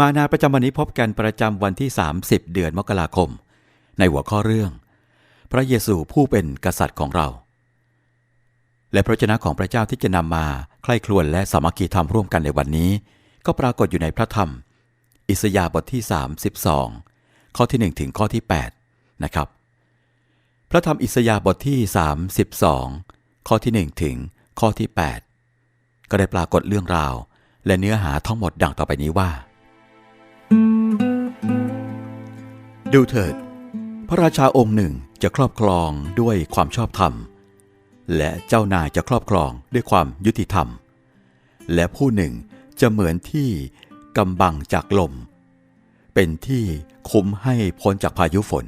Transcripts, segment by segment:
มานาประจำวันนี้พบกันประจำวันที่ 30 เดือนมกราคม ในหัวข้อเรื่อง พระเยซูผู้เป็นกษัตริย์ของเรา และพระเจ้าของพระเจ้าที่จะนำมาใคร่ครวญและสามัคคีธรรมร่วมกันในวันนี้ ก็ปรากฏอยู่ในพระธรรม อิสยาห์บทที่ 32 ข้อที่ 1 ถึงข้อที่ 8 นะครับ พระธรรมอิสยาห์บทที่ 32 ข้อที่ 1 ถึงข้อที่ 8 ก็ได้ปรากฏเรื่องราว และเนื้อหาทั้งหมดดังต่อไปนี้ว่า ดูเถิด พระราชาองค์หนึ่งจะครอบครองด้วยความชอบธรรม และเจ้านายจะครอบครองด้วยความยุติธรรม และผู้หนึ่งจะเหมือนที่กำบังจากลม เป็นที่คุ้มให้พ้นจากพายุฝน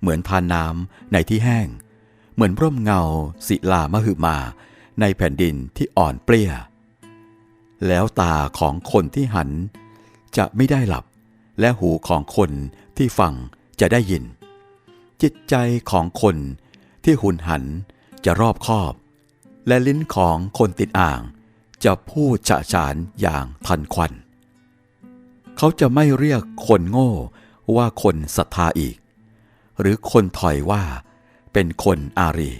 เหมือนทานน้ำในที่แห้ง เหมือนร่มเงาศิลามหึมาในแผ่นดินที่อ่อนเปรี้ย แล้วตาของคนที่หัน จะไม่ได้หลับ และหูของคนที่ฟังจะได้ยิน จิตใจของคนที่หุนหันจะรอบคอบ และลิ้นของคนติดอ่าง จะพูดฉะฉานอย่างทันควัน เขาจะไม่เรียกคนโง่ว่าคนศรัทธาอีก หรือคนถอยว่าเป็นคนอารี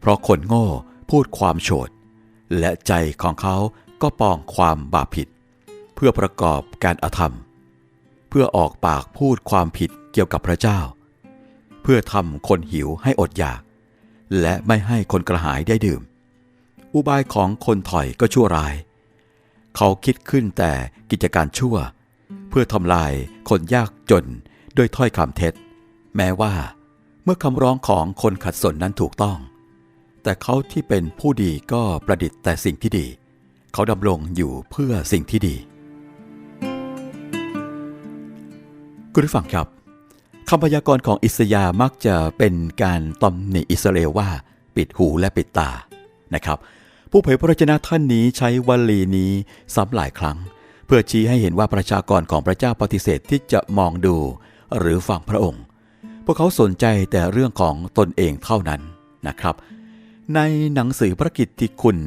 เพราะคนโง่พูดความโฉดและใจของเขาก็ปองความบาปผิด เพื่อประกอบการอธรรม พื่อออกปากพูดความผิดเกี่ยวกับพระเจ้า เพื่อทำคนหิวให้อดอยาก และไม่ให้คนกระหายได้ดื่ม อุบายของคนถอยก็ชั่วร้าย เขาคิดขึ้นแต่กิจการชั่ว เพื่อทำลายคนยากจนด้วยถ้อยคำเท็จ แม้ว่า เมื่อคำร้องของคนขัดสนนั้นถูกต้อง แต่เขาที่เป็นผู้ดีก็ประดิษฐ์แต่สิ่งที่ดี เขาดำรงอยู่เพื่อสิ่งที่ดี คุณผู้ฟังครับคำพยากรณ์ของอิสยาห์มักจะเป็นการตำหนิอิสราเอลว่า ปิดหูและปิดตานะครับ ผู้เผยพระวจนะท่านนี้ใช้วลีนี้ซ้ำหลายครั้ง เพื่อชี้ให้เห็นว่าประชากรของพระเจ้าปฏิเสธที่จะมองดูหรือฟังพระองค์ พวกเขาสนใจแต่เรื่องของตนเองเท่านั้นนะครับ ในหนังสือพระกิตติคุณ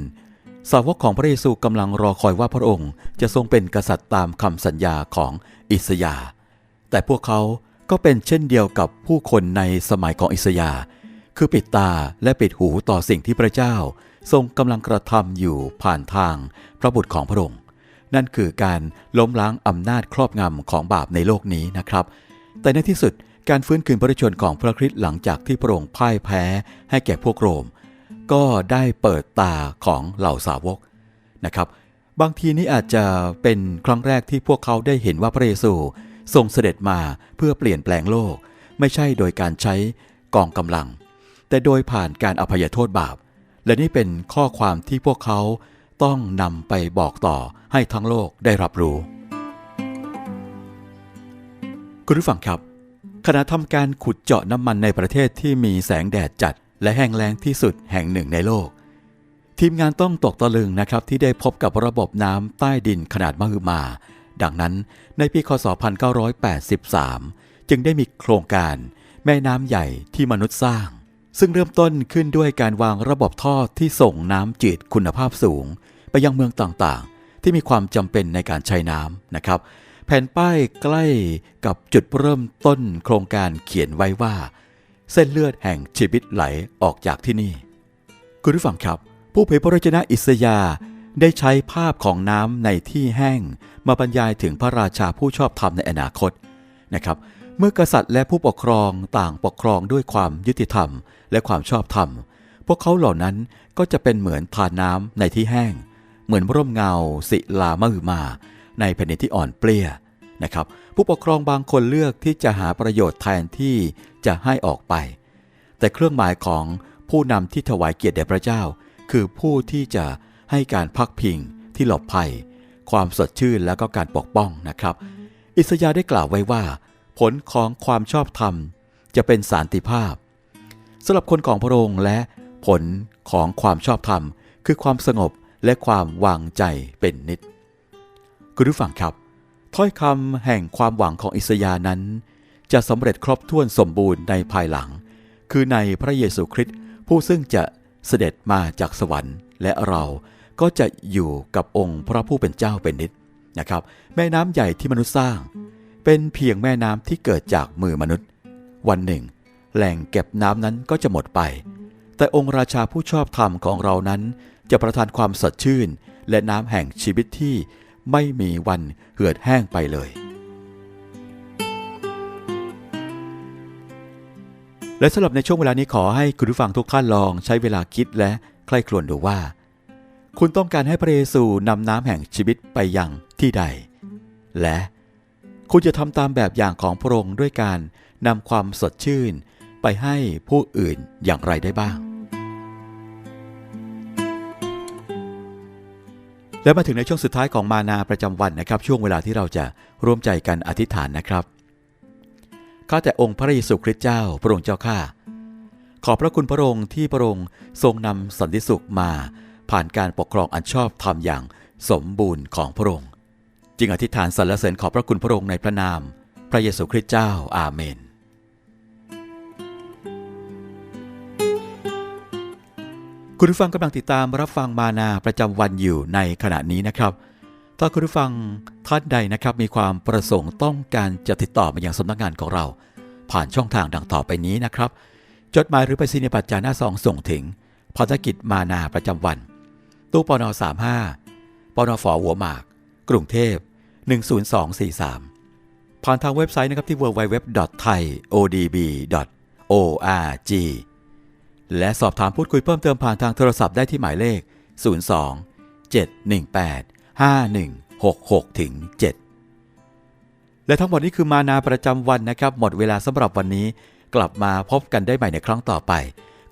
สาวกของพระเยซูกำลังรอคอยว่าพระองค์จะทรงเป็นกษัตริย์ตามคำสัญญาของอิสยาห์ แต่พวกเขาก็เป็นเช่นเดียวกับผู้คนในสมัยของอิสยา คือปิดตาและปิดหูต่อสิ่งที่พระเจ้า ทรงกำลังกระทำอยู่ผ่านทางพระบุตรของพระองค์ นั่นคือการล้มล้างอำนาจครอบงำของบาปในโลกนี้นะครับ แต่ในที่สุดการฟื้นคืนพระชนของพระคริสต์หลังจากที่พระองค์พ่ายแพ้ให้แก่พวกโรม ก็ได้เปิดตาของเหล่าสาวกนะครับ บางทีนี้อาจจะเป็นครั้งแรกที่พวกเขาได้เห็นว่าพระเยซู ทรงเสด็จมาเพื่อเปลี่ยนแปลงโลก ไม่ใช่โดยการใช้กองกำลัง แต่โดยผ่านการอภัยโทษบาป และนี่เป็นข้อความที่พวกเขาต้องนำไปบอกต่อให้ทั้งโลกได้รับรู้ คุณผู้ฟังครับขณะทำการขุดเจาะน้ำมันในประเทศที่มีแสงแดดจัด และแห้งแล้งที่สุดแห่งหนึ่งในโลก ทีมงานต้องตกตะลึงนะครับที่ได้พบกับระบบน้ำใต้ดินขนาดมหึมา ดังนั้นในปีคศ 1983 จึงได้มีโครงการแม่น้ำใหญ่ที่มนุษย์สร้าง ซึ่งเริ่มต้นขึ้นด้วยการวางระบบท่อที่ส่งน้ำจืดคุณภาพสูง ไปยังเมืองต่างๆ ที่มีความจำเป็นในการใช้น้ำนะครับ แผ่นป้ายใกล้กับจุดเริ่มต้นโครงการเขียนไว้ว่า เส้นเลือดแห่งชีวิตไหลออกจากที่นี่ คุณผู้ฟังครับ ผู้เผยพระวจนะอิสยา ได้ใช้ภาพของน้ำในที่แห้ง มาบรรยายถึงพระราชาผู้ชอบธรรมในอนาคตนะครับ เมื่อกษัตริย์และผู้ปกครองต่างปกครองด้วยความยุติธรรมและความชอบธรรม พวกเขาเหล่านั้นก็จะเป็นเหมือนทานน้ำในที่แห้ง เหมือนร่มเงาศิลามหึมา ในแผ่นดินที่อ่อนเปลี้ยนะครับ ผู้ปกครองบางคนเลือกที่จะหาประโยชน์แทนที่จะให้ออกไป แต่เครื่องหมายของผู้นำที่ถวายเกียรติแด่พระเจ้า คือผู้ที่จะ ให้การพักพิง ที่หลบภัย ความสดชื่นและก็การปกป้องนะครับ อิสยาห์ได้กล่าวไว้ว่า ผลของความชอบธรรม จะเป็นสันติภาพสำหรับคนของพระองค์และผลของความชอบธรรม คือความสงบและความวางใจเป็นนิด คุณผู้ฟังครับ ถ้อยคำแห่งความหวังของอิสยาห์นั้น จะสำเร็จครบถ้วนสมบูรณ์ในภายหลัง คือในพระเยซูคริสต์ผู้ซึ่งจะเสด็จมาจากสวรรค์และเรา ก็จะอยู่กับองค์พระผู้เป็นเจ้าเป็นนิดนะครับ แม่น้ำใหญ่ที่มนุษย์สร้าง เป็นเพียงแม่น้ำที่เกิดจากมือมนุษย์ วันหนึ่ง แหล่งเก็บน้ำนั้นก็จะหมดไป แต่องค์ราชาผู้ชอบธรรมของเรานั้น จะประทานความสดชื่น และน้ำแห่งชีวิตที่ไม่มีวันเหือดแห้งไปเลย และสำหรับในช่วงเวลานี้ขอให้คุณผู้ฟังทุกท่านลองใช้เวลาคิดและใคร่ครวญดูว่า คุณต้องการให้พระเยซูนำน้ำแห่งชีวิตไปยังที่ใด และคุณจะทำตามแบบอย่างของพระองค์ด้วยการนำความสดชื่นไปให้ผู้อื่นอย่างไรได้บ้าง และมาถึงในช่วงสุดท้ายของมานาประจำวันนะครับ ช่วงเวลาที่เราจะร่วมใจกันอธิษฐานนะครับข้าแต่องค์พระเยซูคริสต์เจ้าพระองค์เจ้าข้าขอบพระคุณพระองค์ที่พระองค์ทรงนำสันติสุขมา ผ่านการปกครองอันชอบธรรมอย่างสมบูรณ์ของพระองค์ จึงอธิษฐานสรรเสริญขอบพระคุณพระองค์ในพระนาม พระเยซูคริสต์เจ้าอาเมน คุณผู้ฟังกำลังติดตามรับฟังมานาประจำวันอยู่ในขณะนี้นะครับ ถ้าคุณผู้ฟังท่านใดนะครับมีความประสงค์ต้องการจะติดต่อมายังสำนักงานของเรา ผ่านช่องทางดังต่อไปนี้นะครับ จดหมายหรือไปรษณียบัตรจานหน้าซองส่งถึงภารกิจมานาประจำวัน ตู้ปน35ปนฝหัวหมาก กรุงเทพ 10243 ผ่านทางเว็บไซต์นะครับที่ www.thaiodb.org และสอบถามพูดคุยเพิ่มเติมผ่านทางโทรศัพท์ได้ที่หมายเลข 02 718 5166ถึง7และทั้งหมดนี้คือมานาประจำวันนะครับ หมดเวลาสำหรับวันนี้ กลับมาพบกันได้ใหม่ในครั้งต่อไป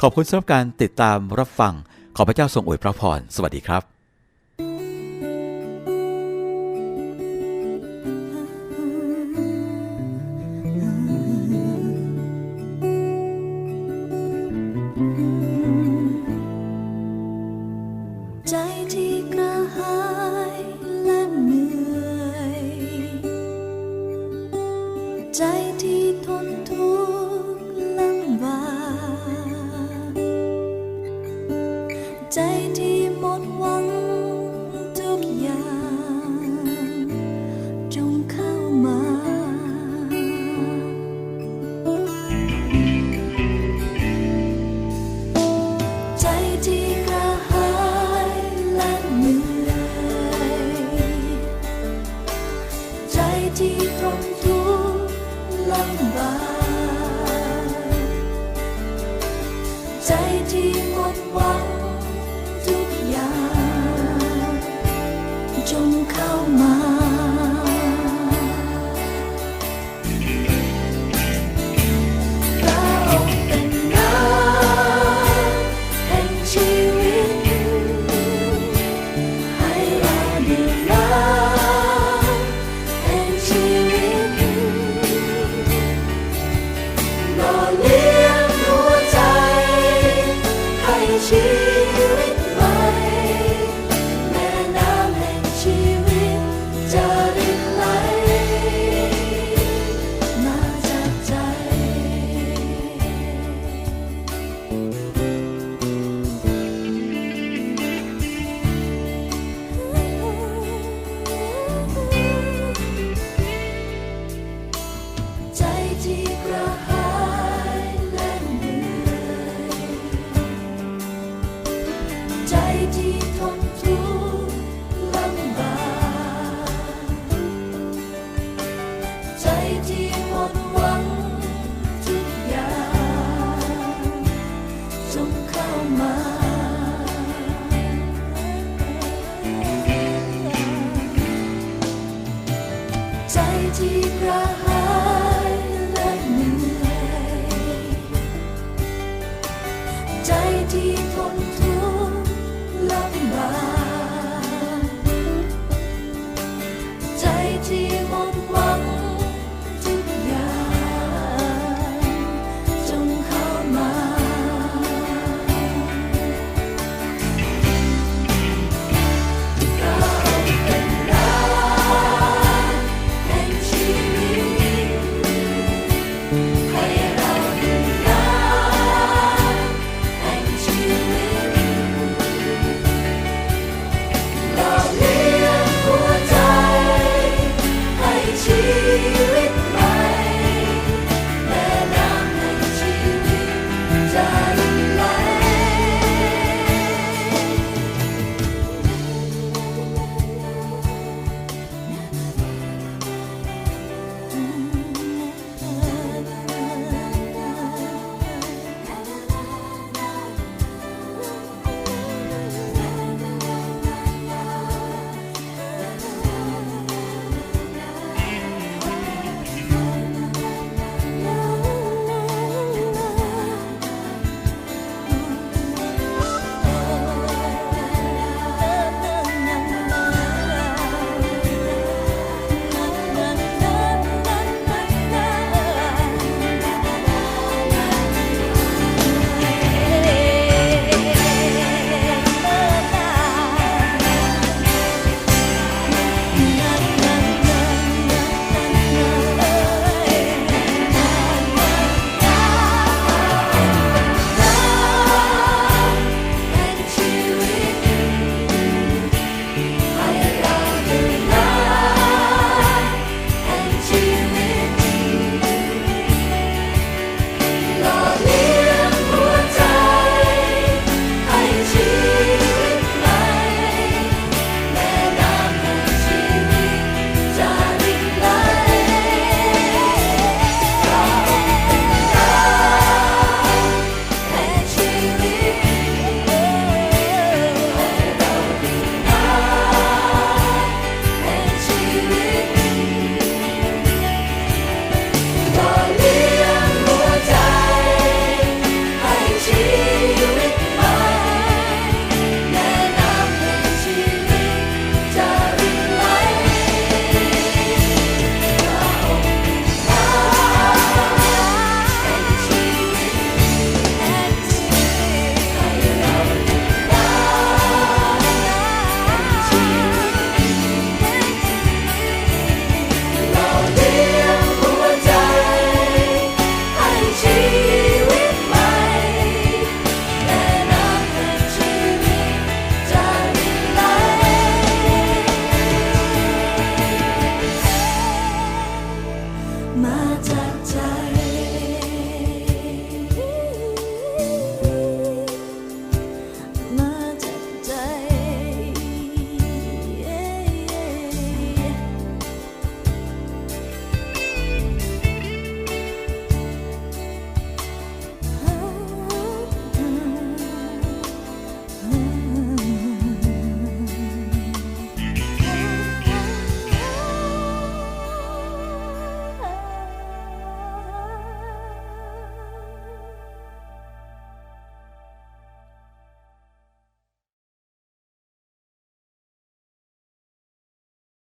ขอบคุณสำหรับการติดตามรับฟัง ขอพระเจ้าทรงอวยพระพร สวัสดีครับ